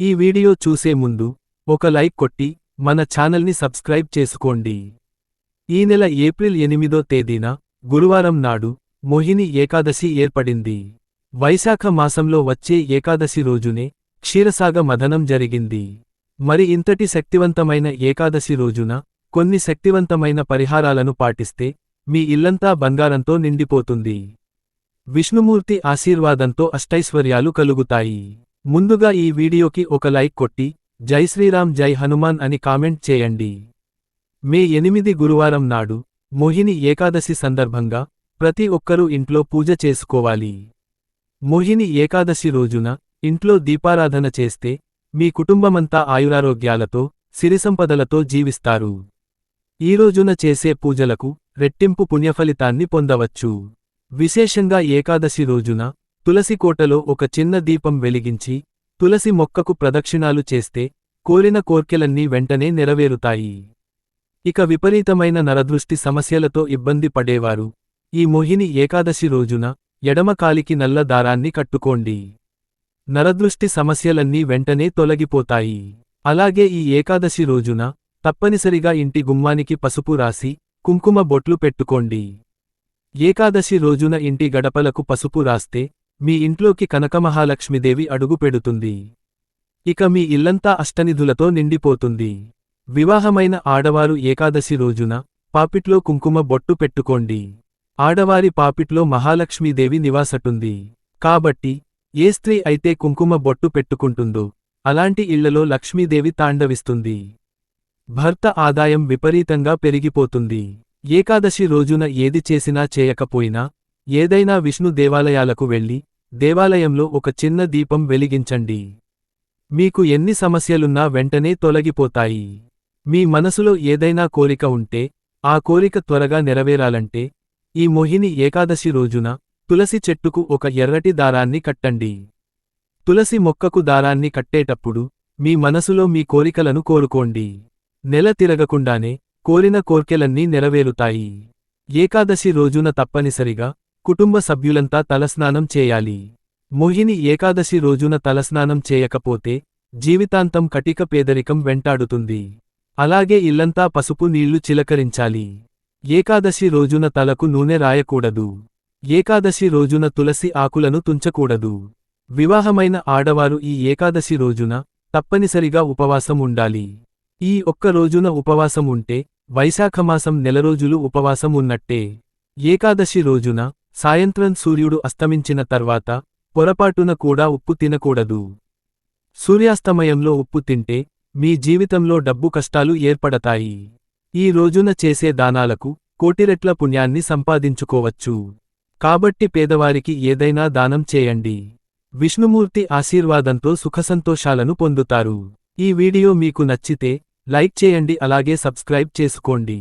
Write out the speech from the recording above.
ఈ వీడియో చూసే ముందు ఒక లైక్ కొట్టి మన ఛానల్ని సబ్స్క్రైబ్ చేసుకోండి. ఈ నెల ఏప్రిల్ ఎనిమిదో తేదీన గురువారం నాడు మోహిని ఏకాదశి ఏర్పడింది. వైశాఖ మాసంలో వచ్చే ఏకాదశి రోజునే క్షీరసాగ మథనం జరిగింది. మరి ఇంతటి శక్తివంతమైన ఏకాదశి రోజున కొన్ని శక్తివంతమైన పరిహారాలను పాటిస్తే మీ ఇల్లంతా బంగారంతో నిండిపోతుంది. విష్ణుమూర్తి ఆశీర్వాదంతో అష్టైశ్వర్యాలు కలుగుతాయి. ముందుగా ఈ వీడియోకి ఒక లైక్ కొట్టి జై శ్రీరామ్ జై హనుమాన్ అని కామెంట్ చేయండి. మే ఎనిమిది గురువారం నాడు మోహిని ఏకాదశి సందర్భంగా ప్రతి ఒక్కరూ ఇంట్లో పూజ చేసుకోవాలి. మోహిని ఏకాదశి రోజున ఇంట్లో దీపారాధన చేస్తే మీ కుటుంబమంతా ఆయురారోగ్యాలతో సిరిసంపదలతో జీవిస్తారు. ఈ రోజున చేసే పూజలకు రెట్టింపు పుణ్యఫలితాన్ని పొందవచ్చు. విశేషంగా ఏకాదశి రోజున తులసి కోటలో ఒక చిన్న దీపం వెలిగించి తులసి మొక్కకు ప్రదక్షిణాలు చేస్తే కోరిన కోర్కెలన్నీ వెంటనే నెరవేరుతాయి. ఇక విపరీతమైన నరదృష్టి సమస్యలతో ఇబ్బంది పడేవారు. ఈ మోహిని ఏకాదశి రోజున ఎడమకాలికి నల్ల దారాన్ని కట్టుకోండి. నరదృష్టి సమస్యలన్నీ వెంటనే తొలగిపోతాయి. అలాగే ఈ ఏకాదశి రోజున తప్పనిసరిగా ఇంటి గుమ్మానికి పసుపు రాసి కుంకుమ బొట్లు పెట్టుకోండి. ఏకాదశి రోజున ఇంటి గడపలకు పసుపు రాస్తే మీ ఇంట్లోకి కనకమహాలక్ష్మిదేవి అడుగు పెడుతుంది. ఇక మీ ఇల్లంతా అష్టనిధులతో నిండిపోతుంది. వివాహమైన ఆడవారు ఏకాదశి రోజున పాపిట్లో కుంకుమ బొట్టు పెట్టుకోండి. ఆడవారి పాపిట్లో మహాలక్ష్మీదేవి నివాసటుంది. కాబట్టి ఏ స్త్రీ అయితే కుంకుమ బొట్టు పెట్టుకుంటుందో అలాంటి ఇళ్ళలో లక్ష్మీదేవి తాండవిస్తుంది. భర్త ఆదాయం విపరీతంగా పెరిగిపోతుంది. ఏకాదశి రోజున ఏది చేసినా చేయకపోయినా ఏదైనా విష్ణు దేవాలయాలకు వెళ్ళి దేవాలయంలో ఒక చిన్న దీపం వెలిగించండి. మీకు ఎన్ని సమస్యలున్నా వెంటనే తొలగిపోతాయి. మీ మనసులో ఏదైనా కోరిక ఉంటే ఆ కోరిక త్వరగా నెరవేరాలంటే ఈ మోహిని ఏకాదశి రోజున తులసి చెట్టుకు ఒక ఎర్రటి దారాన్ని కట్టండి. తులసి మొక్కకు దారాన్ని కట్టేటప్పుడు మీ మనసులో మీ కోరికలను కోరుకోండి. నెల తిరగకుండానే కోరిన కోర్కెలన్నీ నెరవేరుతాయి. ఏకాదశి రోజున తప్పనిసరిగా కుటుంబ సభ్యులంతా తలస్నానం చేయాలి. మోహిని ఏకాదశి రోజున తలస్నానం చేయకపోతే జీవితాంతం కటిక పేదరికం వెంటాడుతుంది. అలాగే ఇల్లంతా పసుపు నీళ్ళు చిలకరించాలి. ఏకాదశి రోజున తలకు నూనె రాయకూడదు. ఏకాదశి రోజున తులసి ఆకులను తుంచకూడదు. వివాహమైన ఆడవారు ఈ ఏకాదశి రోజున తప్పనిసరిగా ఉపవాసం ఉండాలి. ఈ ఒక్క రోజున ఉపవాసం ఉంటే వైశాఖమాసం నెలరోజులు ఉపవాసం ఉన్నట్టే. ఏకాదశి రోజున సాయంత్రం సూర్యుడు అస్తమించిన తర్వాత పొరపాటున కూడా ఉప్పు తినకూడదు. సూర్యాస్తమయంలో ఉప్పు తింటే మీ జీవితంలో డబ్బు కష్టాలు ఏర్పడతాయి. ఈ రోజున చేసే దానాలకు కోటిరెట్ల పుణ్యాన్ని సంపాదించుకోవచ్చు. కాబట్టి పేదవారికి ఏదైనా దానం చేయండి. విష్ణుమూర్తి ఆశీర్వాదంతో సుఖసంతోషాలను పొందుతారు. ఈ వీడియో మీకు నచ్చితే లైక్ చేయండి అలాగే సబ్స్క్రైబ్ చేసుకోండి.